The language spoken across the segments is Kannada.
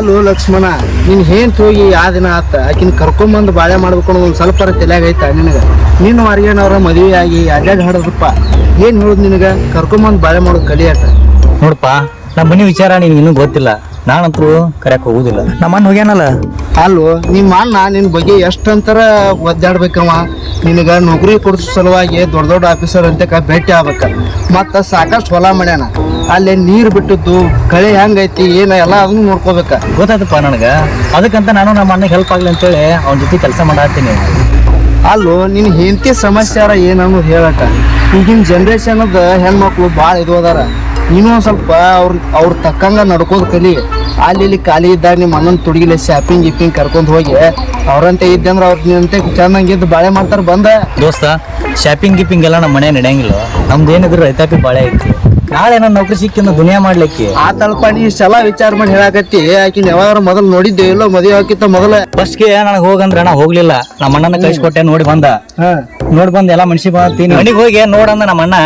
ಅಲ್ಲೋ ಲಕ್ಷ್ಮಣ, ನೀನ್ ಏನ್ ಹೋಗಿ ಆ ದಿನ ಆತ, ಆಕಿನ ಕರ್ಕೊಂಬಂದು ಬಾಳೆ ಮಾಡ್ಬೇಕು ಅನ್ನೋದು ಒಂದ್ ಸ್ವಲ್ಪ ತಲೆಯಾಗ ಐತ ನಿನಗ? ನೀನು ಅವ್ರ ಮದುವೆ ಆಗಿ ಅಡ್ಡಾಡ್ ಹಾಡೋದಪ್ಪ. ಏನ್ ಹೇಳುದ್ ನಿನಗ? ಕರ್ಕೊಂಬಂದು ಬಾಳೆ ಮಾಡೋದು ಕಲಿಯಾಟ. ನೋಡಪ್ಪ ನಮ್ಮ ಮನೆ ವಿಚಾರ ನೀನು ಇನ್ನೂ ಗೊತ್ತಿಲ್ಲ. ನಾನಂತೂ ಕರೆಯಕ್ ಹೋಗುದಿಲ್ಲ. ನಮ್ಮ ಅಣ್ಣ ಹೋಗ್ಯಾನಲ್ಲ? ಅಲ್ಲೋ ನಿಮ್ಮ ಅಣ್ಣ ನಿನ್ ಬಗ್ಗೆ ಎಷ್ಟಂತರ ಒದ್ದಾಡ್ಬೇಕವ ನಿನಗ ನೌಕರಿ ಕೊಡಿಸೋ ಸಲುವಾಗಿ ದೊಡ್ಡ ದೊಡ್ಡ ಆಫೀಸರ್ ಅಂತ ಭೇಟಿ ಆಗ್ಬೇಕ. ಮತ್ತ ಸಾಕಷ್ಟು ಹೊಲ ಮಾಡ್ಯಾನ. ಅಲ್ಲಿ ನೀರು ಬಿಟ್ಟದ್ದು ಕಳೆ ಹೆಂಗೈತಿ ಏನ ಎಲ್ಲ ಅದನ್ನು ನೋಡ್ಕೋಬೇಕ. ಗೊತ್ತಾಯ್ತಪ್ಪ ನನಗ. ಅದಕ್ಕಂತ ನಾನು ನಮ್ಮ ಅಣ್ಣಗೆ ಹೆಲ್ಪ್ ಆಗ್ಲಿ ಅಂತೇಳಿ ಅವನ ಜೊತೆ ಕೆಲಸ ಮಾಡತ್ತೀನಿ. ಅಲ್ಲೋ ನಿನ್ ಹೆಂಡತಿ ಸಮಸ್ಯಾರ ಏನನ್ನು ಹೇಳಕ? ಈಗಿನ ಜನ್ರೇಷನ್ದ ಹೆಣ್ಮಕ್ಳು ಭಾಳ ಇದು ಅದಾರ. ನೀನು ಒಂದ್ ಸ್ವಲ್ಪ ಅವ್ರ ಅವ್ರ ತಕ್ಕಂಗ ನಡ್ಕೋದು ಕಲಿ. ಅಲ್ಲಿ ಇಲ್ಲಿ ಖಾಲಿ ಇದ್ದಾಗ ನಿಮ್ಮ ಅಣ್ಣನ ತುಡುಗಿಲೆ ಶಾಪಿಂಗ್ ಗಿಪಿಂಗ್ ಕರ್ಕೊಂಡು ಹೋಗಿ ಅವ್ರಂತೆ ಇದ್ದಂದ್ರೆ ಅವ್ರ ನಿಂತೆ ಚೆನ್ನಾಗಿ ಇದ್ದು ಬಾಳೆ ಮಾಡ್ತಾರೆ ಬಂದ. ದೋಸ್ತ ಶಾಪಿಂಗ್ ಗಿಪಿಂಗ್ ಎಲ್ಲ ನಮ್ಮ ಮನೆ ನಡೆಯಂಗಿಲ್ಲ. ನಮ್ದು ಏನಿದ್ರು ರೈತಾಪಿ ಬಾಳೆ ಐತಿ. ನಾಳೆ ನನ್ನ ನೌಕರಿ ಸಿಕ್ಕಿಂದ ದುನಿಯಾ ಮಾಡ್ಲಿಕ್ಕೆ. ಆ ತಲ್ಪ ನೀ ಇಷ್ಟೆಲ್ಲ ವಿಚಾರ ಮಾಡಿ ಹೇಳಾಕತ್ತಿ. ಆಕಿನ ಯಾವಾಗ ಮೊದಲು ನೋಡಿದ್ದೆ ಇಲ್ಲೋ ಮದುವೆ ಹಾಕಿತ್ತ ಮೊದಲ. ಫಸ್ಟ್ಗೆ ನನಗೆ ಹೋಗಂದ್ರೆ ನಾ ಹೋಗ್ಲಿಲ್ಲ. ನಮ್ಮ ಅಣ್ಣನ ಕಳಿಸ್ಕೊಟ್ಟೆ ನೋಡಿ ಬಂದ. ನೋಡಿ ಬಂದ ಎಲ್ಲ ಮನ್ಸಿ ಬಂತೀನಿ ಮನೆಗೆ ಹೋಗಿ ನೋಡಂದ ನಮ್ಮ ಅಣ್ಣ.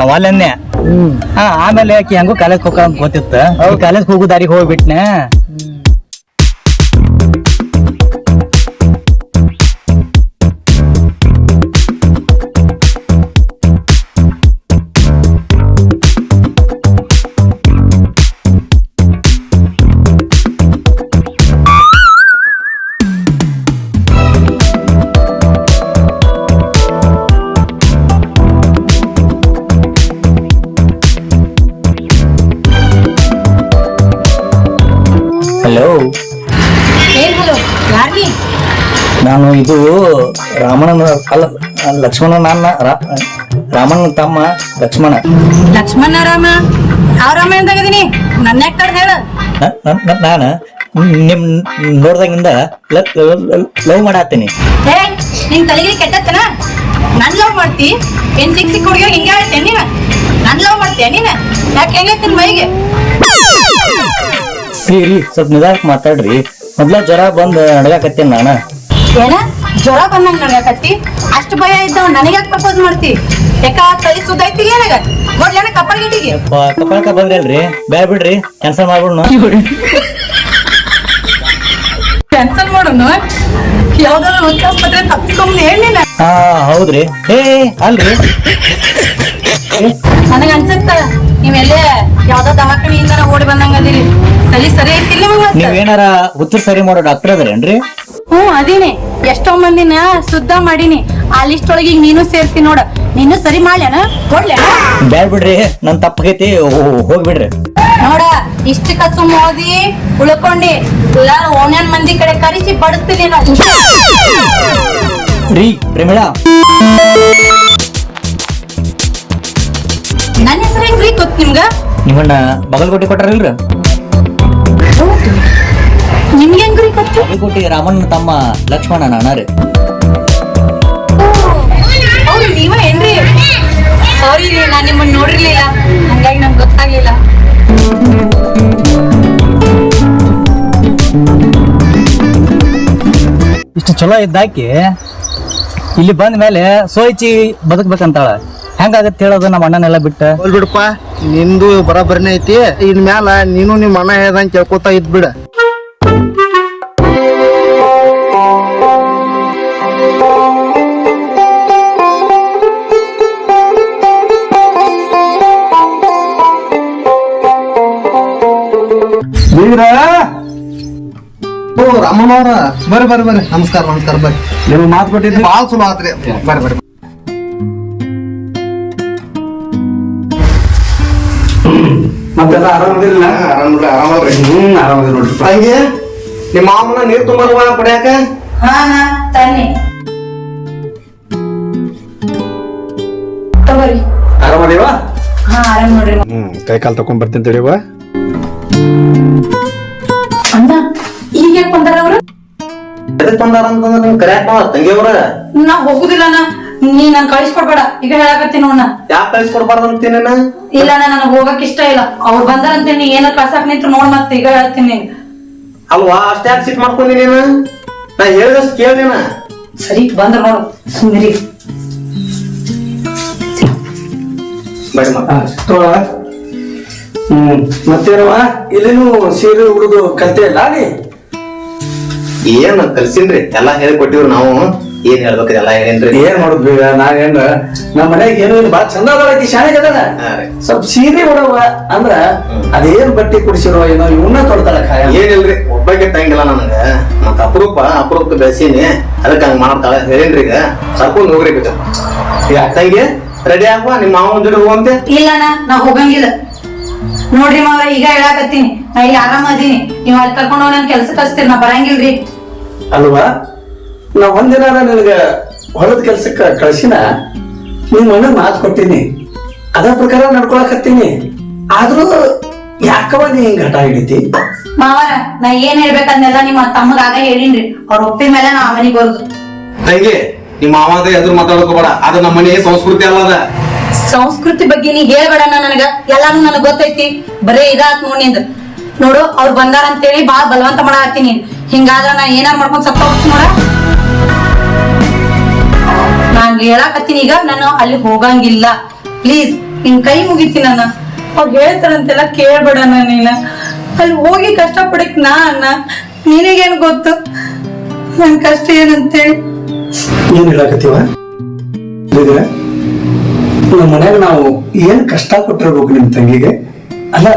ನಾವ್ ಅಲ್ಲನ್ನೇ ಆಮೇಲೆ ಆಕಿ ಹೆಂಗೋ ಕಾಲೇಜ್ ಹೋಗ ಅಂತ ಗೊತ್ತಿತ್ತ ಕಾಲೇಜ್ ಹೋಗೋ ದಾರಿಗೆ ಹೋಗ್ಬಿಟ್ನೆ. ರಾಮಣ್ಣನ ಕಲ್ಲ ಲಕ್ಷ್ಮಣ ನನ್ನ ರಾಮಣ್ಣನ ತಮ್ಮ ಲಕ್ಷ್ಮಣ. ಲಕ್ಷ್ಮಣ ರಾಮ ಯಾವ ರಾಮ ಎಂದಾಗದೀನಿ ನನ್ನ ಯಾಕೆ ಹೇಳ. ನಾನ ನಿಮ್ ನೋಡ್ದಂಗಿಂದ ಲವ್ ಮಾಡತ್ತೀನಿ. ನಿನ್ ತಲೆಗೆ ಕೆಟ್ಟತ್ತನ ನನ್ ಲವ್ ಮಾಡ್ತಿ? ಏನ್ ಸಿಕ್ ಸಿಕ್ ಹುಡುಗಿಯೋ ಹಿಂಗೆ ಹೇಳ್ತೇನೆ ನೀನ? ನನ್ ಲವ್ ಮಾಡ್ತೀಯ ನೀನ? ಯಾಕೆ ಹೆಂಗೈತಿ ಮೈಗೆ? ರೀ ರೀ ಸ್ವಲ್ಪ ನಿಧಾನಕ್ ಮಾತಾಡ್ರಿ. ಮೊದ್ಲ ಜ್ವರ ಬಂದ್ ನಡಗಾಕತ್ತೇನ್ ನಾನ. ಏನ? ಜ್ವರ ಬಂದಂಗ ನಡ್ಯಾಕತ್ತಿ. ಅಷ್ಟು ಭಯ ಇದ್ದವ್ ನನಗ್ಯಾಕೆ ಪ್ರಪೋಸ್ ಮಾಡ್ತಿ? ಯಾಕ ತಲೆ ಸುದ್ದೈತಿ ನನಗ ಕೊಡ್ಲೇನ ಕಪ್ಪಲ್ ಗಿಟಿಗೆ ಕಪ್ಪಳಕ ಬಂದ್ರಲ್ರಿ ಬ್ಯಾಡ್ ಬಿಡ್ರಿ ಕ್ಯಾನ್ಸಲ್ ಮಾಡ್ಬಿಡ್ನು ಕ್ಯಾನ್ಸಲ್ ಮಾಡೋನು ಯಾವ್ದಾದ್ರು ಹುಚ್ಚ ಆಸ್ಪತ್ರೆ ತಪ್ಪಿಸ್ಕೊಂಡ್ ಹೇಳಿ ನೀನ? ಹಾ ಹೌದ್ರಿ. ಏ ಅಲ್ರಿ. ನನಗ ಅನ್ಸತ್ತ ನೀವೆಲ್ಲೇ ಯಾವ್ದೋ ದವಾಖಾನೆಯಿಂದ ಓಡಿ ಬಂದಂಗ ಅದೀರಿ. ತಲೆ ಸರಿ ಐತಿಲ್ಲ ನೀವೇನಾರ ಹುಚ್ಚು ಸರಿ ಮಾಡೋ ಡಾಕ್ಟರ್ ಅದ್ರೇನ್ರಿ? ಹ್ಞೂ ಅದೀನಿ. ಎಷ್ಟೋ ಮಂದಿನ ಶುದ್ಧ ಮಾಡೀನಿ. ಆ ಲಿಸ್ಟ್ ಒಳಗೆ ಈಗ ನೀನು ಸೇರ್ತಿ ನೋಡ. ನೀನು ಸರಿ ಮಾಡ್ಲೇನ? ಕೊಡ್ಲೇನ? ಬ್ಯಾಡ್ ಬಿಡ್ರಿ ನನ್ ತಪ್ಪಗೈತಿ ಹೋಗ್ಬಿಡ್ರಿ ನೋಡ ಇಷ್ಟ ಕಸು ಮೋದಿ ಉಳ್ಕೊಂಡಿ. ಎಲ್ಲಾರು ಓಣ್ಯಾನ್ ಮಂದಿ ಕಡೆ ಕರಿಸಿ ಬಡಿಸ್ತೀನಿ ನಾವು ರೀ ಪ್ರೇಮಿಳಾ. ನನ್ನ ಹೆಸರು ಹೆಂಗ್ರಿ ಗೊತ್ತ ನಿಮ್ಗ? ನಿಮ್ಮನ್ನ ಬಗಲ್ಕೋಟೆ ಕೊಟ್ಟಾರಿಲ್ರಿ? ಹೆಂಗ್ರಿ ರಾಮಣ್ಣ ತಮ್ಮ ಲಕ್ಷ್ಮಣನ ನಾನ ರೀ. ಹೌದು ನೀವ ಏನ್ರಿ? ಸಾರಿ ರೀ ನಾನ್ ನಿಮ್ಮನ್ನ ನೋಡಿರ್ಲಿಲ್ಲ. ಹಂಗಾಗಿ ನಮ್ಗೆ ಗೊತ್ತಾಗ್ಲಿಲ್ಲ. ಇಷ್ಟು ಚಲೋ ಇದ್ದಾಕಿ ಇಲ್ಲಿ ಬಂದ ಮೇಲೆ ಸೋಯಿಚಿ ಬದುಕ್ಬೇಕಂತಾಳ. ಹೆಂಗಾಗತ್ತೆ ಹೇಳೋದು ನಮ್ಮ ಅಣ್ಣನೆಲ್ಲ ಬಿಟ್ಟ? ಹೋಲ್ ಬಿಡಪ್ಪ ನಿಂದು ಬರಬರ್ನೇ ಐತಿ. ಇನ್ ಮ್ಯಾಲ ನೀನು ನಿಮ್ಮ ಅಣ್ಣ ಹೇಳ್ದಂಗೆ ಕೇಳ್ಕೊತಾ ಇದ್ ಓ ರಾಮನವ್ರ ಬರ್ರಿ ಬರ್ರಿ ಬರ್ರಿ. ನಮಸ್ಕಾರ ನಮಸ್ಕಾರ ಬರ್ರಿ. ನಿಮ್ಗೆ ಮಾತು ಕೊಟ್ಟಿದ್ರಿ ಭಾಳ ಚಲೋ ಆತ್ರಿ. ಬರ್ರಿ ಬರ್ರಿ. ಮತ್ತೆಲ್ಲ ಆರಾಮದಿರಲ್ಲ ಆರಾಮ್ರಿ ಆರಾಮಲ್ರಿ ಹ್ಮ್ ಆರಾಮದಿ ನೋಡ್ರಿ. ಹಂಗೆ ನಿಮ್ಮ ಮಾಮನ ನೀರ್ ತುಂಬಲ್ವಾ ಪಡ್ಯಾಕ ಹಾ ಹಾ ತನ್ನಿ. ತಗೋರಿ. ಆರಾಮದಿವ ಹಾ ಆರಾಮ್ ನೋಡ್ರಿ. ಹ್ಮ್ ಕೈ ಕಾಲ್ ತಕೊಂಡ್ ಬರ್ತೀನಿ ತಡಿವ ಅಣ್ಣ ಈಗ ಯಾಕೆ ಬಂದಾರ ಅವ್ರು? ಎದಕ್ ಬಂದಾರ ಅಂತಂದ್ರೆ ನಿಮ್ ಕರ್ಯಾಕ ತಂಗಿಯವ್ರ ನಾ ಹೋಗುದಿಲ್ಲ ನೀ ಕಳಿಸ್ಕೊಡ್ಬೇಡ. ಈಗ ಹೇಳಕತ್ತೀನಿ ನೋಡ ಯಾಕ್ ಕಳ್ಸಿಕೊಡ್ಬಾರ್ದು ಅಂತೀನಿ ಇಲ್ಲ ಅಣ್ಣ ನನಗ್ ಹೋಗಕ್ ಇಷ್ಟ ಇಲ್ಲ. ಅವ್ರು ಬಂದಾರಂತೇನಿ ಏನಾರ ಕಳ್ಸಾಕ್ ನಿಂತ್ರು ನೋಡ್ ಮತ್ತೆ ಈಗ ಹೇಳ್ತೀನಿ ಅಲ್ವಾ ಅಷ್ಟ್ಯಾಕ್ ಸಿಟ್ ಮಾಡ್ಕೊಂಡಿ ನೀನು? ನಾ ಹೇಳಿದಷ್ಟು ಸರಿ ಬಂದ್ರ ನೋಡು. ಸುಮ್ಮರಿ ಬಡಿ ಮಾ ತೋಳ ಹ್ಮ್ ಮತ್ತೇನವ ಇಲ್ಲೇನು ಸೀರೆ ಉಡುದು ಕಲ್ತೆ ಇಲ್ಲ ನೀ? ಏನ್ ಕಲ್ಸಿನ್ರಿ? ಎಲ್ಲಾ ಹೇಳ್ಕೊಟ್ಟಿವ್ರಿ ನಾವು. ಏನ್ ಹೇಳ್ಬೇಕ್ರಿ? ಎಲ್ಲಾ ಹೇಳೇನ್ರಿ. ಏನ್ ಮಾಡುದ್ ಈಗ ನಾನೇನ್ ನಮ್ಮ ಮನ್ಯಾಗ ಏನು ಇಲ್ಲ ಬಾಳ ಚಂದ ಅದಳಕಿ ಶಾಣೆ ಅದನ. ಸ್ವಲ್ಪ ಸೀರೆ ಉಡವ ಅಂದ್ರ ಅದೇನ್ ಬಟ್ಟೆ ಕುಡಿಸಿರೋ ಏನೋ ಇವನ್ನ ಕೊಡ್ತಾಳ ಖಾಯ. ಏನಿಲ್ರಿ ಒಬ್ಬಕ್ಕೆ ತಂಗಿಲ್ಲ ನನಗ. ಮತ್ತ ಅಪರೂಪ ಅಪರೂಪ ಬೆಳೆಸೀನಿ. ಅದಕ್ಕೆ ಹಂಗ ಮಾಡ್ತಾಳ. ಹೇಳೇನ್ರಿ ಈಗ. ಕರ್ಕೊಂಡ್ ಹೋಗ್ರಿ ಬೇಕ ತಂಗಿ ರೆಡಿ ಆಗುವ? ನಿಮ್ಮ ಮಾವನ ಜೋಡಿ ಹೋಗಂತೆ? ಇಲ್ಲ ನಾ ಹೋಗಂಗಿಲ್ಲ. ನೋಡ್ರಿ ಮಾವ ಈಗ ಹೇಳಾಕತ್ತೀನಿ. ನಾ ಇಲ್ಲಿ ಆರಾಮ ಅದೀನಿ. ನೀವ್ ಅಲ್ಲಿ ಕರ್ಕೊಂಡು ಹೋಗಿ ನನ್ ಕೆಲ್ಸಕ್ಕೆ ಹಚ್ತೀರಿ ನಾ ಬರಂಗಿಲ್ರಿ. ಅಲ್ವಾ? ನಾ ಒಂದಿನ ನಿನಗೆ ಹೊಲದ ಕೆಲ್ಸಕ್ಕ ಕಳ್ಸಿನ ನಿಮ್ಮ ಮನೆ ಮಾತು ಕೊಟ್ಟಿನಿ. ಅದ ಪ್ರಕಾರ ನಡ್ಕೊಳಕತ್ತೀನಿ. ಆದ್ರೂ ಯಾಕವ ನೀ ಹಿಂಗ ಹಠ ಹಿಡಿತಿ? ಮಾವರ ನಾ ಏನ್ ಹೇಳ್ಬೇಕಂದೆಲ್ಲ ನಿಮ್ಮ ತಮ್ಮಗಾಗ ಹೇಳಿನ್ರಿ. ಅವ್ರ ಒಪ್ಪಿದ ಮೇಲೆ ನಾ ಮನೆಗೆ ಬರುದು. ತಂಗಿ ನಿಮ್ಮ ಮಾವಂದ ಎದುರು ಮಾತಾಡ್ಕೋಬೇಡ ಅದು ನಮ್ಮ ಮನೆ ಸಂಸ್ಕೃತಿ ಅಲ್ಲದ ಸಂಸ್ಕೃತಿ ಬಗ್ಗೆ ನೀ ಹೇಳ್ಬೇಡ ನನಗ. ಎಲ್ಲಾನು ನನಗ್ ಗೊತ್ತೈತಿ. ಬರೇ ಇದಾತ್ ನೋಡ್ನಿಂದ. ನೋಡು ಅವ್ರು ಬಂದಾರ ಅಂತೇಳಿ ಬಾಳ ಬಲವಂತ ಮಾಡಾಕತ್ತೀನಿ. ಹಿಂಗಾದ್ರ ನಾ ಏನ ಮಾಡ್ಕೊಂಡ್ ಸತ್ತ ಹೋಗ್ತೀನಿ ನೋಡ. ನಾನ್ ಹೇಳಾಕತ್ತೀನಿ ಈಗ ನಾನು ಅಲ್ಲಿ ಹೋಗಂಗಿಲ್ಲ. ಪ್ಲೀಸ್ ನಿನ್ ಕೈ ಮುಗಿತಿ ನನ್ನ ಅವ್ರು ಹೇಳ್ತಾರಂತೆಲ್ಲ ಕೇಳ್ಬೇಡ ನೀನ. ಅಲ್ಲಿ ಹೋಗಿ ಕಷ್ಟ ಪಡಕ್ ನಾ ಅನ್ನ ನಿನಗೇನ್ ಗೊತ್ತು? ನನ್ ಕಷ್ಟ ಏನಂತೇಳಿ. ಏನ್ ಹೇಳಕತ್ತೀವ? ನಮ್ಮ ಮನ್ಯಾಗ ನಾವು ಏನ್ ಕಷ್ಟ ಕೊಟ್ಟಿರ್ಬೇಕು ನಿಮ್ ತಂಗಿಗೆ? ಅಲ್ಲ,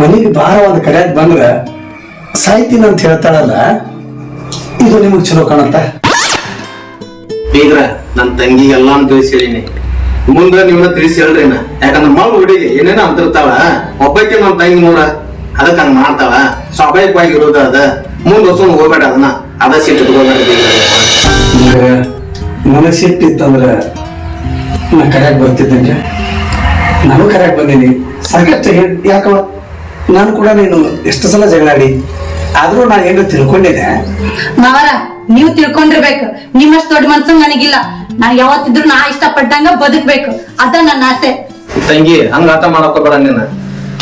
ಮನೆಗೆ ಭಾರವಾದ ಕರೆಯಾಗ ಬಂದ್ರ ಸಾಯ್ತೀನಿ ಅಂತ ಹೇಳ್ತಾಳಲ್ಲ ಇದು ನಿಮಗ್ ಚಲೋ ಕಾಣತ್ತ? ಬೀಗ್ರ ನನ್ನ ತಂಗಿ ಎಲ್ಲಾನು ತಿಳಿಸಿ ಹೇಳಿನಿ. ಮುಂದೆ ನಿಮ್ಮನ್ನ ತಿಳಿಸಿ ಹೇಳ್ರಿ ನಾ. ಯಾಕಂದ್ರ ಮಳ್ ಹುಡುಗಿ ಏನೇನೋ ಅಂತಿರ್ತಾಳ ಒಬ್ಬಕ್ಕೆ ನಮ್ಮ ತಂಗಿ ನೋಡ ಅದಕ್ಕೆ ಹಂಗ ಮಾಡ್ತಾಳ. ಸ್ವಾಭಾವಿಕವಾಗಿ ಇರೋದ ಅದ. ಮುಂದ ಹೊಸ ಹೋಗ್ಬೇಡ ಅದನ್ನ. ಅದ ಸಿಟ್ಟು ತಗೋಬೇಡ ಬೀಗ್ರ. ನನಗ್ ಸಿಟ್ಟಿತ್ತಂದ್ರ ನಾ ಕರೆಯಾಗಿ ಬರ್ತಿದ್ದಂಗೆ. ನಾನು ಕರೆಯಾಗಿ ಬಂದೀನಿ. ಸಾಕಷ್ಟು ಯಾಕವ ನಾನು ಕೂಡ ನೀನು ಎಷ್ಟು ಸಲ ಜಗಳಾಡಿ ಆದ್ರೂ ನಾನು ಏನು ತಿಳ್ಕೊಂಡಿದ್ದೆ. ಮಾವರ ನೀವು ತಿಳ್ಕೊಂಡಿರ್ಬೇಕು. ನಿಮ್ಮಷ್ಟು ದೊಡ್ಡ ಮನ್ಸು ನನಗಿಲ್ಲ. ನಾ ಯಾವತ್ತಿದ್ರು ನಾ ಇಷ್ಟಪಟ್ಟಂಗ ಬದುಕ್ಬೇಕು. ಅದ ನನ್ನ ಆಸೆ. ತಂಗಿ ಹಂಗ ಆಟ ಮಾಡಕೋಬೇಡ ನೀನ.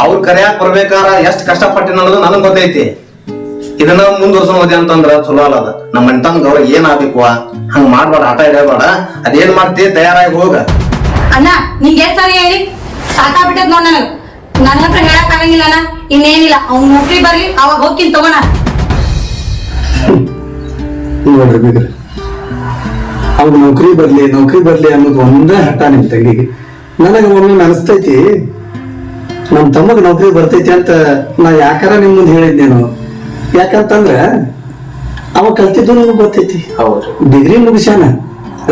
ಅವ್ರ ಕರೆಯಾಕ್ ಬರ್ಬೇಕಾರ ಎಷ್ಟ್ ಕಷ್ಟಪಟ್ಟಿನ ಅನ್ನೋದು ನನಗ್ ಗೊತ್ತೈತಿ. ಇದನ್ನ ಮುಂದುವರ್ಸೋದಿ ಅಂತಂದ್ರ ಚಲೋ ಅಲ್ಲ ಅದ. ನಮ್ಮ ಮನ್ತಂಗ ಗೌರವ ಏನ್ ಆಗ್ಬೇಕು ಹಂಗ ಮಾಡ್ಬೇಡ ಆಟ ಇಡಬೇಡ ಅದೇನ್ ಮಾಡ್ತಿ? ತಯಾರಾಗಿ ಹೋಗ. ಅಣ್ಣ ನಿಂಗೆ ಎಷ್ಟ್ ಸರಿ ಹೇಳಿ? ಸಾಕಾಗ್ಬಿಟ್ಟದ್ ನೋಡ್ ನನಗ್. ನನ್ನ ಹತ್ರ ಹೇಳಕ್ ಆಗಂಗಿಲ್ಲ ಅಣ್ಣ ಇನ್ನೇನಿಲ್ಲ. ಅವ್ನ್ ನೌಕರಿ ಬರ್ಲಿ ಅವಾಗ ಹೋಗ್ತೀನಿ ತಗೋಣ. ನೋಡ್ರಿ ಬಿಗ್ರಿ ಅವ್ರ ನೌಕರಿ ಬರ್ಲಿ ನೌಕರಿ ಬರ್ಲಿ ಅನ್ನೋದು ಒಂದೇ ಹಠ ನಿಮ್ ತಂಗಿಗೆ. ನನಗೆ ಒಮ್ಮೆ ಅನಿಸ್ತೈತಿ ನಮ್ಮ ತಮ್ಮಗ್ ನೌಕರಿ ಬರ್ತೈತಿ ಅಂತ ನಾ ಯಾಕಾರ ನಿಮ್ ಮುಂದೆ ಹೇಳಿದ್ನೇನು ಯಾಕಂತಂದ್ರ ಅವ ಕಲ್ತಿದ್ದು ನಮಗ್ ಗೊತ್ತೈತಿ. ಹೌದು. ಡಿಗ್ರಿ ಮುಗಿಸ್ಯಾನ.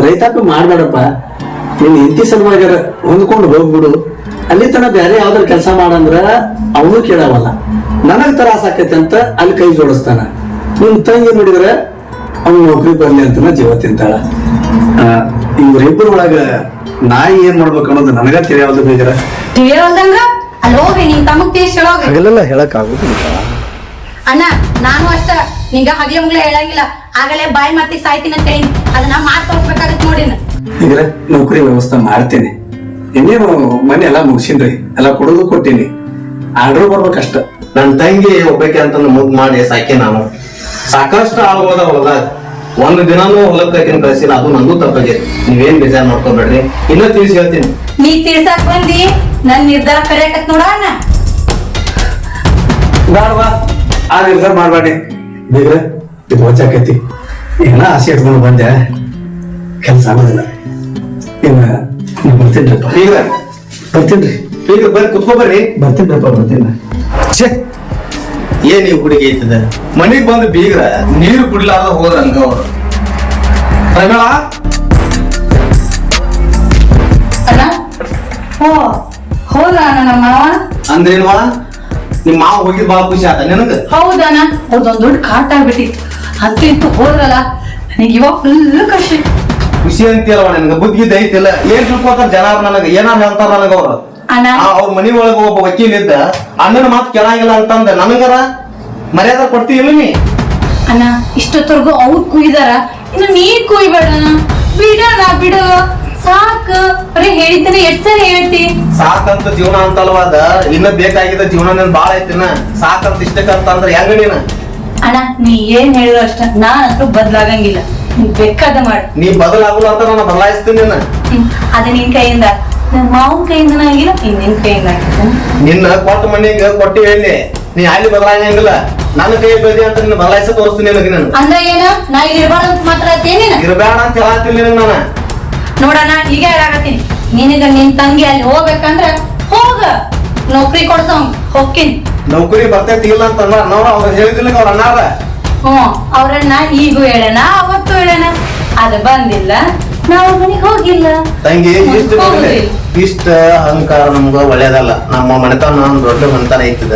ರೈತಾಪಿ ಮಾಡ್ಬೇಡಪ್ಪ. ನಿನ್ ಹೆಂಡತಿ ಸಲುವಾಗ್ಯಾರ ಹೊಂದ್ಕೊಂಡು ಹೋಗ್ಬಿಡು. ಅಲ್ಲಿ ತನ ಬೇರೆ ಯಾವ್ದಾರ ಕೆಲಸ ಮಾಡಂದ್ರ ಅವನು ಕೇಳವಲ್ಲ ನನಗ್ ತ್ರಾಸ ಆಕೈತಿ ಅಂತ ಅಲ್ಲಿ ಕೈ ಜೋಡಿಸ್ತಾನ. ನಿಮ್ ತಂಗಿ ನೋಡಿದ್ರೆ ಅವ್ನು ನೌಕರಿ ಬರ್ಲಿ ಅಂತ ಜೀವ ತಿಂತಾಳ. ಇವ್ರಿಬ್ಬರ ಒಳಗ ನಾಯಿ ಏನ್ ಮಾಡ್ಬೇಕು ಅನ್ನೋದು ನನಗ ತಿಳಿಯಾವ್ದು ಬೇಜಾರ? ತಿಳಿಯೋಲ್ದಂಗ ಅಲ್ಲಿ ಹೋಗಿ ನಿನ್ ತಿಳಿಸಿ ಹೇಳೋಗ ಹಗಲೆಲ್ಲ ಹೇಳಕ್ ಆಗುದಿಲ್ಲ. ಅಣ್ಣ ನಾನು ಅಷ್ಟ ನಿಂಗ ಹಗ್ಲೆ ಮುಗ್ಲೆ ಹೇಳಂಗಿಲ್ಲ. ಆಗಲೇ ಬಾಯಿ ಮಾತಿ ಸಾಯ್ತೀನಿ ಅಂತ ಹೇಳಿ ಅದನ್ನ ಮಾತ್ ತೋರ್ಸ್ಬೇಕಾಗತ್ ನೋಡಿನ. ಈಗ ನೌಕರಿ ವ್ಯವಸ್ಥೆ ಮಾಡ್ತೇನೆ. ಇನ್ನೇನು ಮನೆ ಎಲ್ಲಾ ಮುಗಿಸಿನ್ರಿ. ಎಲ್ಲ ಕೊಡೋದು ಕೊಟ್ಟೀನಿ ಆರ್ಡರ್ ಬರ್ಬೇಕಷ್ಟ. ನನ್ನ ತಂಗಿ ಒಬ್ಬಕ್ಕೆ ಅಂತ ಮುದ್ ಮಾಡಿ ಸಾಕಿ ನಾನು. ಸಾಕಷ್ಟು ಆಗೋದ ಹೊಲದಾಗ ಒಂದ್ ದಿನಾನು ಹೊಲಕ್ಕೆ ಹಾಕಿನ ಕಳ್ಸಿಲ್ಲ ಅದು ನಂದು ತಪ್ಪಿಗೆ. ನೀವೇನ್ ಬೇಜಾರ್ ಮಾಡ್ಕೊಬೇಡ್ರಿ. ಇನ್ನ ತಿಳಿಸಿ ಹೇಳ್ತೀನಿ. ನೀ ತಿಳ್ಸಾಕ್ ಬಂದಿ? ನನ್ ನಿರ್ಧಾರ ಕರೆಯಕತ್ ನೋಡ ಬಾಡ್ವಾ ಆ ನಿರ್ಧಾರ ಮಾಡ್ಬೇಡಿ ಬೀಗ್ರ ಇದು ವಚ್ಚಾಕೈತಿ ಏನ ಆಸೆ ಇಟ್ಕೊಂಡು ಬಂದೆ. ಕೆಲಸ ಆಗೋದಿಲ್ಲ. ಇನ್ನ ನಾ ಬರ್ತೀನ್ರಪ್ಪ. ಈಗ ಬರ್ತೀನ್ರಿ. ಈಗ ಬರ್ರಿ ಕುತ್ಕೊಬರ್ರಿ ಬರ್ತೀನಿ ಛೇ! ಏನ್ ಈ ಹುಡುಗಿ ಐತದ ಮನಿಗ್ ಬಂದು ಬೀಗ್ರ ನೀರು ಕುಡ್ಲಾರ್ದ ಹೋದಂಗ ಹಂಗ ಅವ್ರು. ಪ್ರಮೇಳ ಅಣ್ಣ? ಓ ಹೌದಾ ಅಣ್ಣ ನಮ್ಮ ಮಾವ? ಅಂದ್ರೇನ್ವಾ ನಿಮ್ ಮಾವ ಹೋಗಿದ್ ಬಾಳ ಖುಷಿ ಆತ ನಿನಗ? ಹೌದಣ್ಣ ಅವ್ರದೊಂದ್ ದೊಡ್ಡ ಕಾಟ ಆಗ್ಬಿಟ್ಟಿ. ಅಂತೂ ಇಂತೂ ಹೋದ್ರಲ್ಲ ನನಗೆ ಇವಾಗ ಫುಲ್ ಖುಷಿ. ಖುಷಿ ಅಂತೀಯಲ್ವ ನನಗೆ? ಬುದ್ಧಿ ದೈತಿಲ್ಲ ಏನ್ ತಿಳ್ಕೊತಾರ ಜನ ನನಗ? ಏನಾರ ಹೇಳ್ತಾರ ನನಗ ಅವ್ರು? ಅಣ್ಣ? ಅವ್ರ ಮನಿ ಒಳಗ ಒಬ್ಬ ವಕೀಲ್ ಇದ್ದ ಅಣ್ಣನ ಮಾತು ಕೇಳಂಗಿಲ್ಲ ಅಂತಂದ. ನನಗರ ಮರ್ಯಾದೆ ಕೊಡ್ತೀವಿ ನೀ? ಅಣ್ಣ ಇಷ್ಟೊತ್ತರ್ಗು ಅವ್ರ ಕುಯ್ದಾರ ಇನ್ನು ನೀ ಕುಯ್ಬೇಡ ಬಿಡಣ ಬಿಡು. ಸಾಕು. ಬರೀ ಹೇಳಿದ್ದೇನೆ ಎಷ್ಟು ಸರಿ ಹೇಳ್ತಿ? ಸಾಕಂತ ಜೀವನ ಅಂತಲ್ವ ಅದ. ಇನ್ನ ಬೇಕಾಗಿದ್ದ ಜೀವನ ನನ್ ಬಾಳ ಐತಿನ ಸಾಕಂತ ಇಷ್ಟಕ್ಕಂತ ಅಂದ್ರೆ ಹೆಂಗ ನೀನ? ಅಣ್ಣ ನೀ ಏನ್ ಹೇಳಿದ್ರು ಅಷ್ಟ? ನಾನ್ ಅಂತೂ ಬದ್ಲಾಗಂಗಿಲ್ಲ. ನೀನ್ ಬೇಕಾದ ಮಾಡು. ನೀ ಬದಲಾಗಲ್ಲ ಅಂತ ನಾನು ಬದಲಾಯಿಸ್ತೀನಿ ನಿನ್ನ. ಅದು ನಿನ್ ಕೈಯಿಂದ. ನನ್ ಮಾವನ ಕೈಯಿಂದನ ಆಗಿಲ್ಲ ನಿನ್ನ ಕೈಯಿಂದ ನಿನ್ನ ಕೊಟ್ಟ ಮನೆಗೆ ಕೊಟ್ಟಿ ಹೇಳಿ ನೀ ಅಲ್ಲಿ ಬದಲಾಗಂಗಿಲ್ಲ ನನ್ನ ಕೈ ಬೆಳ್ದಿ ಅಂತ ನಿನ್ನ ಬದಲಾಯಿಸ ತೋರಿಸ್ತೀನಿ ನಿನಗೆ ನಾನು. ಅಂದ್ರ ಏನ? ನಾ ಇಲ್ಲಿ ಇರಬಾರ್ದು ಅಂತ ಮಾತ್ರ ಏನೇನ ಇರಬೇಡ ಅಂತ ಹೇಳತ್ತಿಲ್ಲ ನಿನಗೆ ನಾನು. ನೋಡಣ ಈಗ ಹೇಳಾಕತ್ತೀನಿ. ನಿನಗ ನಿನ್ ತಂಗಿ ಅಲ್ಲಿ ಹೋಗ್ಬೇಕಂದ್ರ ಹೋಗ. ನೌಕರಿ ಕೊಡ್ಸಂಗ್ ಹೋಗ್ತೀನಿ. ನೌಕರಿ ಬರ್ತೈತಿ ಇಲ್ಲ ಅಂತ ಅವ್ರ ನಾವು ಅವ್ರ ಹೇಳಿದಿಲ್ಲ ಅವ್ರ ಅನ್ನಾರ. ಹ್ಮ್ ಅವ್ರನ್ನ ಈಗೂ ಹೇಳಣ ಅವತ್ತು ಹೇಳಣ ಅದು ಬಂದಿಲ್ಲ. ನಾವು ಮನೆಗೆ ಹೋಗಿಲ್ಲ. ತಂಗಿ ಇಷ್ಟ ಇಷ್ಟ ಅಹಂಕಾರ ನಮ್ಗ ಒಳ್ಳೇದಲ್ಲ. ನಮ್ಮ ಮನೆತನ ಒಂದು ದೊಡ್ಡ ಮನೆತನ ಐತಿದ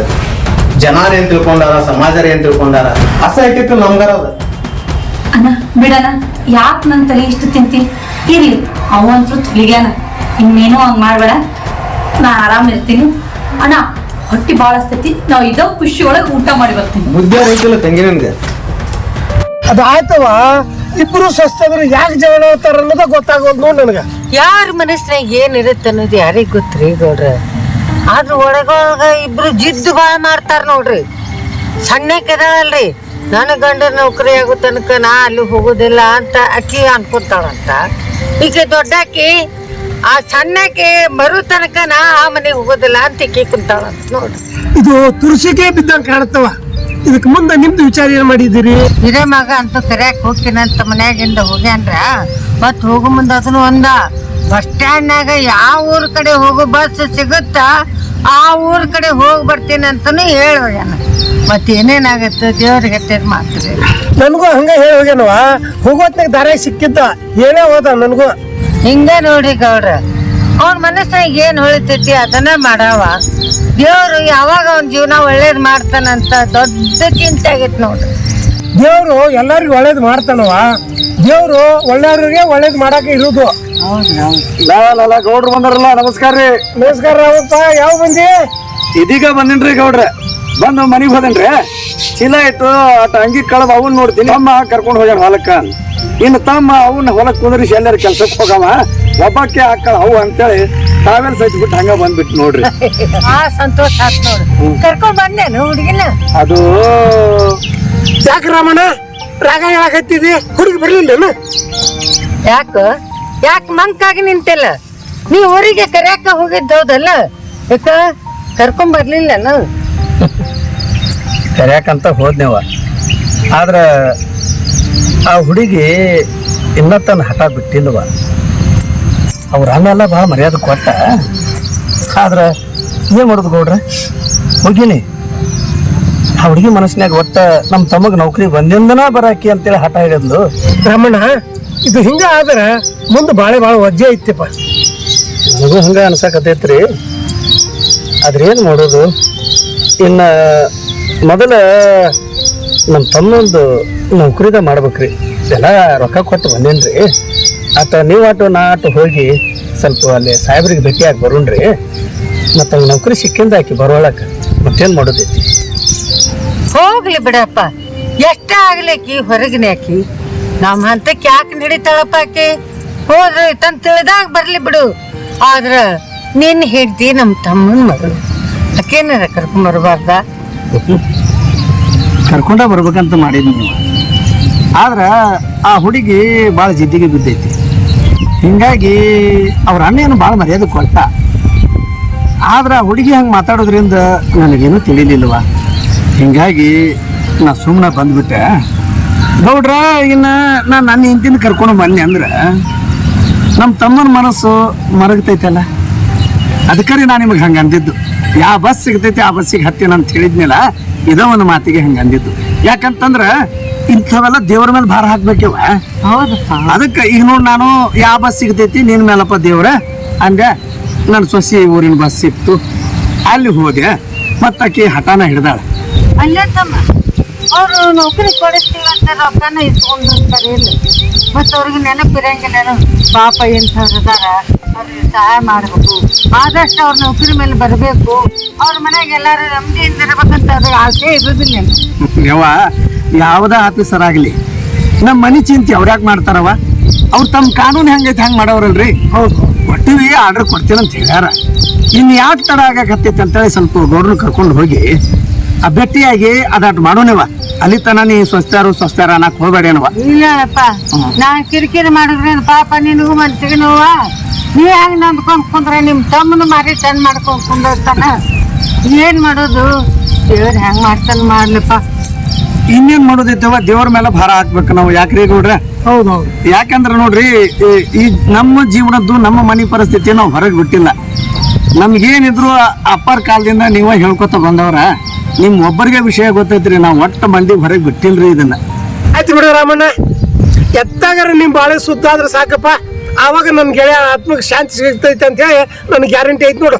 ಜನಾರ್ ಏನ್ ತಿಳ್ಕೊಂಡಾರ ಸಮಾಜರ ಏನ್ ತಿಳ್ಕೊಂಡಾರ? ಅಸ ಐತಿತ್ತು ನಮ್ಗಾರ ಅದ. ಅಣ್ಣ ಬಿಡಣ ಯಾಕೆ ನನ್ ತಲೆ ಇಷ್ಟು ತಿಂತಿ? ಇರ್ಲಿ ಅವಂತೂ ತಿಳಿಗ್ಯಾನ. ಇನ್ನೇನು ಹಂಗ್ ಮಾಡ್ಬೇಡ. ನಾ ಆರಾಮ್ ಇರ್ತೀನಿ. ಅಣ್ಣ ಹೊಟ್ಟಿ ಬಾಳ ಸ್ಥಿತಿ ನಾವು ಇದೋ ಖುಷಿ ಒಳಗೆ ಊಟ ಮಾಡಿ ಬರ್ತೀನಿ. ಬುದ್ಧಿ ಐತಿಲ್ಲ ತಂಗಿ ನಿನ್ಗೆ? ಅದು ಆಯ್ತವ ಇಬ್ರು ಸ್ವಸ್ಥದ್ರು ಯಾಕೆ ಜಗಳ ಹೋಗ್ತಾರ ಅನ್ನೋದ ಗೊತ್ತಾಗೋದು ನೋಡಿ ನನಗೆ. ಯಾರ ಮನಸ್ಸಿನಾಗ ಏನ್ ಇರುತ್ತೆ ಅನ್ನೋದು ಯಾರಿಗೆ ಗೊತ್ತ್ರಿ ಗೌಡ್ರ? ಆದ್ರ ಒಳಗೊಳಗ ಇಬ್ರು ಜಿದ್ದು ಬಾಳ ಮಾಡ್ತಾರ ನೋಡ್ರಿ. ಸಣ್ಣಕ್ಕಿದಾಳಲ್ರಿ ನನ್ನ ಗಂಡ ನೌಕರಿ ಆಗೋ ತನಕ ನಾ ಅಲ್ಲಿ ಹೋಗೋದಿಲ್ಲ ಅಂತ ಅಕ್ಕಿ ಅನ್ಕೊಂತಾಳಂತ. ಈಗ ದೊಡ್ಡಾಕಿ ಆ ಸಣ್ಣಕ್ಕೆ ಮರು ತನಕ ನಾ ಆ ಮನೆಗೆ ಹೋಗೋದಿಲ್ಲ ಅಂತ ಇಕ್ಕಿ ಕುಂತಾಳಂತ ನೋಡ್ರಿ. ಇದು ತುಳಸಿಗೆ ಬಿದ್ದಂಗೆ ಕಾಣುತ್ತವ. ಇದಕ್ಕೆ ಮುಂದೆ ನಿಮ್ದು ವಿಚಾರ ಏನ್ ಮಾಡಿದಿರಿ ಹಿರೇ ಮಗ ಅಂತ ಕರ್ಯಾಕ್ ಹೋಗ್ತೀನಂತ ಮನ್ಯಾಗಿಂದ ಹೋಗ್ಯಾನ್ರ ಮತ್ ಹೋಗೋ ಮುಂದ ಅದನ್ನು ಒಂದ ಬಸ್ ಸ್ಟ್ಯಾಂಡ್ನಾಗ ಯಾವ ಊರ್ ಕಡೆ ಹೋಗೋ ಬಸ್ ಸಿಗುತ್ತ ಆ ಊರ್ ಕಡೆ ಹೋಗಿ ಬರ್ತೀನಿ ಅಂತಾನು ಹೇಳಿ ಹೋಗ್ಯಾನ ಮತ್ ಏನೇನಾಗತ್ತೆ ದೇವ್ರಿಗೆ ಹತ್ತಿರ ಮಾಡ್ತೀರಿ ನನಗೂ ಹಂಗ ಹೇಳಿ ಹೋಗ್ಯಾನವ ಹೋಗೋತ್ನಾಗ ದಾರ್ಯಾಗ ಸಿಕ್ಕಿದ್ದ. ಹೇಳೇ ಹೋದ ನನಗೂ. ಹಿಂಗ ನೋಡಿ ಗೌಡ್ರ ಅವ್ನ ಮನಸ್ಸಾಗ ಏನ್ ಹೊಳಿತೈತಿ ಅದನ್ನ ಮಾಡವ. ದೇವ್ರು ಯಾವಾಗ ಅವ್ನ ಜೀವನ ಒಳ್ಳೇದ್ ಮಾಡ್ತಾನಂತ ದೊಡ್ಡ ಚಿಂತೆ ಆಗೈತಿ ನೋಡ್ರಿ ದೇವ್ರು ಎಲ್ಲರಿಗೂ ಒಳ್ಳೇದ್ ಮಾಡ್ತಾನವ ದೇವ್ರು ಒಳ್ಳೆಯವ್ರಿಗೆ ಒಳ್ಳೇದ್ ಮಾಡಾಕ ಇರುದು. ಗೌಡ್ರು ಬಂದಾರಲ್ಲ ನಮಸ್ಕಾರ ರೀ. ನಮಸ್ಕಾರ ರಾವಪ್ಪ ಯಾವ ಬಂದಿ ಇದೀಗ ಬಂದಿನ್ರಿ ಗೌಡ್ರೆ. ಬಂದು ಮನಿಗ್ ಹೋದನ್ರಿ. ಚೀಲ ಇತ್ತು ಅಟ್ ಅಂಗಿ ಕಳೆದ ಅವನ್ ನೋಡ್ತೀನಿ. ಅಮ್ಮ ಕರ್ಕೊಂಡು ಹೋಗ್ಯಾನ ಹೊಲಕ್ಕ ಇನ್ನು ತಮ್ಮ ಅವನ್ನ ಹೊಲಕ್ಕೆ ಕುಂದ್ರಿಸಿ ಎಲ್ಲರ ಕೆಲ್ಸಕ್ಕೆ ಹೋಗವ. ಒಬ್ಬಕ್ಕೆ ಹಾಕಳ ಅವು ಅಂತೇಳಿ ತಾವೆಲ್ಲ ಸಹಿತ ಬಿಟ್ಟು ಹಂಗ ಬಂದ್ಬಿಟ್ಟು ನೋಡ್ರಿ. ಆ ಸಂತೋಷ ಆತ್ ನೋಡ್ರಿ ಕರ್ಕೊಂಡ್ ಬಂದೇನು ಹುಡುಗಿನ? ಅದು ಯಾಕ ರಾಮಣ್ಣ? ರಾಗ ಹೇಳಕತ್ತಿದಿ ಹುಡುಗಿ ಬರ್ಲಿಲ್ಲ ಯಾಕ? ಯಾಕ ಮಂಕಾಗಿ ನಿಂತಿಲ್ಲ? ನೀ ಊರಿಗೆ ಕರ್ಯಾಕ ಹೋಗಿದ್ದ ಹೌದಲ್ಲ? ಯಾಕ? ಕರ್ಕೊಂಡ್ ಬರ್ಲಿಲ್ಲ ಕರ್ಯಾಕಂತ ಹೋದ್ನೇವ. ಆದ್ರ ಆ ಹುಡುಗಿ ಇನ್ನ ತನ್ನ ಹಠ ಬಿಟ್ಟಿಲ್ವ? ಅವ್ರ ಅನ್ನೆಲ್ಲ ಭಾಳ ಮರ್ಯಾದೆ ಕೊಟ್ಟ. ಆದ್ರೆ ಏನು ಮಾಡೋದು ಗೌಡ್ರೆ? ಹೋಗಿನಿ. ಆ ಹುಡುಗಿ ಮನಸ್ಸಿನಾಗ ಒಟ್ಟ ನಮ್ಮ ತಮಗೆ ನೌಕರಿ ಬಂದಿಂದನ ಬರಾಕಿ ಅಂತೇಳಿ ಹಠ ಹಿಡಿದ್ಲು ಬ್ರಾಹ್ಮಣ ಇದು ಹಿಂಗ ಆದ್ರೆ ಮುಂದೆ ಬಾಳೆ ಭಾಳ ವಜ್ಜೆ ಐತಿಪ್ಪ. ನನಗೂ ಹಂಗ ಅನ್ಸಕತೈತ್ರಿ ಆದ್ರೆ ಏನ್ ಮಾಡೋದು? ಇನ್ನ ಮೊದಲ ನಮ್ಮ ತಮ್ಮಂದು ನೌಕರಿದ ಮಾಡ್ಬೇಕ್ರಿ. ಎಲ್ಲ ರೊಕ್ಕ ಕೊಟ್ಟು ಬಂದೇನ್ರಿ. ಆತ ನೀವು ಆಟು ನಾ ಆಟು ಹೋಗಿ ಸ್ವಲ್ಪ ಅಲ್ಲಿ ಸಾಹೇಬ್ರಿಗೆ ಭೇಟಿಯಾಗಿ ಬರೋಣ್ರಿ. ಮತ್ತು ಅವ್ನ ನೌಕರಿ ಸಿಕ್ಕಿಂದ ಆಕಿ ಬರೋಳಕ್ಕೆ ಮತ್ತೇನ್ ಮಾಡೋದೈತಿ? ಹೋಗ್ಲಿ ಬಿಡಪ್ಪ. ಎಷ್ಟ ಆಗ್ಲಿಕ್ಕಿ ಹೊರಗಿನ ಹಾಕಿ ನಮ್ಮ ಹಂತಕ್ಕೆ ಯಾಕೆ ನಡೀತಾಳಪ್ಪ ಆಕಿ? ಹೋದ್ರೆ ತನ್ ತಿಳಿದಾಗ ಬರ್ಲಿ ಬಿಡು. ಆದ್ರ ನಿನ್ನ ಹಿಡ್ದಿ ನಮ್ಮ ತಮ್ಮನ್ ಮಗಳು. ಆಕೇನಾರ ಕರ್ಕೊಂಡ್ ಬರಬಾರ್ದ? ಕರ್ಕೊಂಡ ಬರ್ಬೇಕಂತ ಮಾಡಿದ್ನಿ ನೀವು. ಆದ್ರೆ ಆ ಹುಡುಗಿ ಭಾಳ ಜಿದ್ದಿಗೆ ಬಿದ್ದೈತಿ. ಹಿಂಗಾಗಿ ಅವ್ರ ಅಣ್ಣ ಏನು ಭಾಳ ಮರ್ಯಾದೆ ಕೊಟ್ಟ. ಆದ್ರೆ ಆ ಹುಡುಗಿ ಹಂಗೆ ಮಾತಾಡೋದ್ರಿಂದ ನನಗೇನು ತಿಳಿಲಿಲ್ವ. ಹಿಂಗಾಗಿ ನಾ ಸುಮ್ಮನೆ ಬಂದ್ಬಿಟ್ಟೆ. ಗೌಡ್ರ, ಇನ್ನ ನಾ ನನ್ನ ಹಿಂದಿನ ಕರ್ಕೊಂಡು ಬನ್ನಿ ಅಂದ್ರೆ ನಮ್ಮ ತಮ್ಮನ ಮನಸ್ಸು ಮರಗತೈತಲ್ಲ. ಅದಕ್ಕರಿ ನಾ ನಿಮಗೆ ಹಂಗೆ ಅಂದಿದ್ದು. ಯಾವ ಬಸ್ ಸಿಗ್ತೈತಿ, ಆ ಬಸ್ಸಿಗೆ ಹತ್ತಿ ನಾನು ಹೇಳಿದ್ನಲ್ಲ ಇದೋ ಒಂದು ಮಾತಿಗೆ ಹಂಗ ಅಂದಿತ್ತು ಯಾಕಂತಂದ್ರ ಇಂಥವೆಲ್ಲ ದೇವ್ರ ಮೇಲೆ ಭಾರ ಹಾಕ್ಬೇಕಿವ. ಅದಕ್ಕ ಅದಕ್ಕೆ ಈಗ ನೋಡಿ ನಾನು ಯಾವ ಬಸ್ ಸಿಗ್ತೈತಿ ನಿನ್ ಮೇಲಪ್ಪ ದೇವ್ರ. ಹಂಗ ನನ್ನ ಸೊಸಿ ಊರಿನ ಬಸ್ ಸಿಕ್ತು. ಅಲ್ಲಿ ಹೋದೆ. ಮತ್ತಾಕಿ ಹಠಾನ ಹಿಡ್ದಾಳ. ಅಲ್ಲೇ ತಮ್ಮ. ಅವ್ರು ನೌಕರಿ ಕೊಡಿಸ್ತೀವಿ ಅಂತ ರೊಕ್ಕನ ಇಸ್ಕೊಂಡಿರ್ತಾರೆ ಮತ್ತ ಅವ್ರಿಗೆ ನೆನಪಿರಂಗಿಲ್ಲ ಪಾಪ ಎಂಥವ್ರು ಅದಾರ ಅವ್ರಿಗೆ ಸಹಾಯ ಮಾಡಬೇಕು. ಆದಷ್ಟು ಅವ್ರ ನೌಕರಿ ಮೇಲೆ ಬರಬೇಕು. ಅವ್ರ ಮನೆಗೆ ಎಲ್ಲಾರು ನೆಮ್ಮದಿಯಿಂದ ಇರ್ಬೇಕಂತ ಅದ್ರ ಆಸೆ ಇರೋದಿಲ್ಲ ಯವ್ವ ಯಾವುದೇ ಆಫೀಸರ್ ಆಗಲಿ? ನಮ್ಮ ಮನೆ ಚಿಂತೆ ಅವ್ರ್ಯಾಕೆ ಮಾಡ್ತಾರವ ಅವ್ರು ತಮ್ಮ ಕಾನೂನು ಹೆಂಗೈತೆ ಹಂಗೆ ಮಾಡವ್ರಲ್ರಿ ಹೌದು. ಕೊಟ್ಟಿವಿ ಆರ್ಡರ್ ಕೊಡ್ತೀನಿ ಅಂತ ಹೇಳ್ಯಾರ. ಇನ್ನು ಯಾಕೆ ತಡ ಆಗಕತ್ತೈತೆ ಅಂತೇಳಿ ಸ್ವಲ್ಪ ಗೌರ್ನ ಕರ್ಕೊಂಡು ಹೋಗಿ ಭೇಟಿಯಾಗಿ ಅದಾಟ್ ಮಾಡೋಣವ ಅಲ್ಲಿ ತನ ನೀ ಸ್ವಸ್ಥರು ಸ್ವಸ್ಥರ ಅನ್ನಕ್ ಹೋಗ್ಬೇಡೇನವ ಇಲ್ಲಪ್ಪ ನಾ ಕಿರಿಕಿರಿ ಮಾಡಿದ್ರೆ ಪಾಪ ನಿನಗೂ ಮನ್ಸಿಗೆ ನೋವ? ನೀ ಹಂಗ ನಂಬ್ಕೊಂಡ್ ಕುಂದ್ರೆ ನಿಮ್ ತಮ್ಮನ ಮಾರಿ ಚಂದ ಮಾಡ್ಕೊಂಡ್ ಕುಂದಿರ್ತಾನ? ಏನ್ ಮಾಡೋದು? ದೇವ್ರ ಹೆಂಗ್ ಮಾಡ್ತಾನ ಮಾಡ್ಲಪ್ಪ. ಇನ್ನೇನ್ ಮಾಡೋದಿತ್ತವ ದೇವ್ರ ಮೇಲೆ ಭಾರ ಹಾಕ್ಬೇಕು ನಾವು ಯಾಕ್ರಿ ನೋಡ್ರಿ ಹೌದೌದು ಯಾಕಂದ್ರೆ ನೋಡ್ರಿ ಈ- ಈ ನಮ್ಮ ಜೀವನದ್ದು ನಮ್ಮ ಮನೆ ಪರಿಸ್ಥಿತಿ ನಾವು ಹೊರಗೆ ಬಿಟ್ಟಿಲ್ಲ. ನಮ್ಗೇನಿದ್ರು ಅಪ್ಪರ್ ಕಾಲದಿಂದ ನೀವ ಹೇಳ್ಕೊತ ಬಂದವ್ರ. ನಿಮ್ ಒಬ್ಬರಿಗೆ ವಿಷಯ ಗೊತ್ತೈತ್ರಿ, ನಾವು ಒಟ್ಟ ಮಂದಿ ಹೊರಗೆ ಬಿಟ್ಟಿಲ್ರಿ ಇದನ್ನ. ಆಯ್ತು ಬಿಡ ರಾಮಣ್ಣ, ಎತ್ತಾಗಾರ ನಿಮ್ ಬಾಳೆ ಸುತ್ತಾದ್ರೆ ಸಾಕಪ್ಪ. ಆವಾಗ ನನ್ ಗೆಳೆಯ ಆತ್ಮಕ್ಕೆ ಶಾಂತಿ ಸಿಗ್ತೈತೆ ಅಂತ ಹೇಳಿ ನನ್ ಗ್ಯಾರಂಟಿ ಐತಿ ನೋಡು.